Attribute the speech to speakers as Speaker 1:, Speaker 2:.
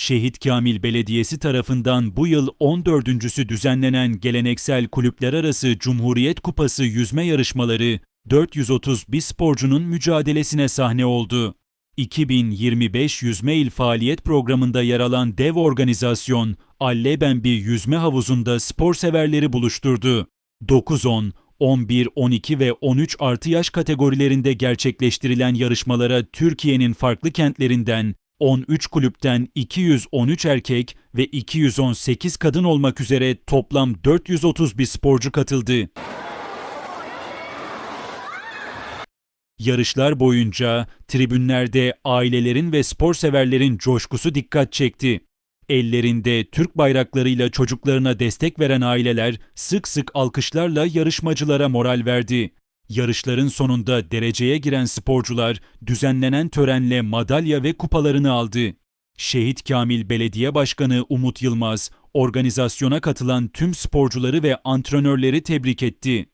Speaker 1: Şehit Kamil Belediyesi tarafından bu yıl 14.sü düzenlenen geleneksel kulüpler arası Cumhuriyet Kupası yüzme yarışmaları 430 bir sporcunun mücadelesine sahne oldu. 2025 Yüzme İl Faaliyet Programı'nda yer alan dev organizasyon, Allebenbi Yüzme Havuzu'nda spor severleri buluşturdu. 9-10, 11, 12 ve 13 artı yaş kategorilerinde gerçekleştirilen yarışmalara Türkiye'nin farklı kentlerinden 13 kulüpten 213 erkek ve 218 kadın olmak üzere toplam 431 sporcu katıldı. Yarışlar boyunca tribünlerde ailelerin ve spor severlerin coşkusu dikkat çekti. Ellerinde Türk bayraklarıyla çocuklarına destek veren aileler sık sık alkışlarla yarışmacılara moral verdi. Yarışların sonunda dereceye giren sporcular düzenlenen törenle madalya ve kupalarını aldı. Şehit Kamil Belediye Başkanı Umut Yılmaz, organizasyona katılan tüm sporcuları ve antrenörleri tebrik etti.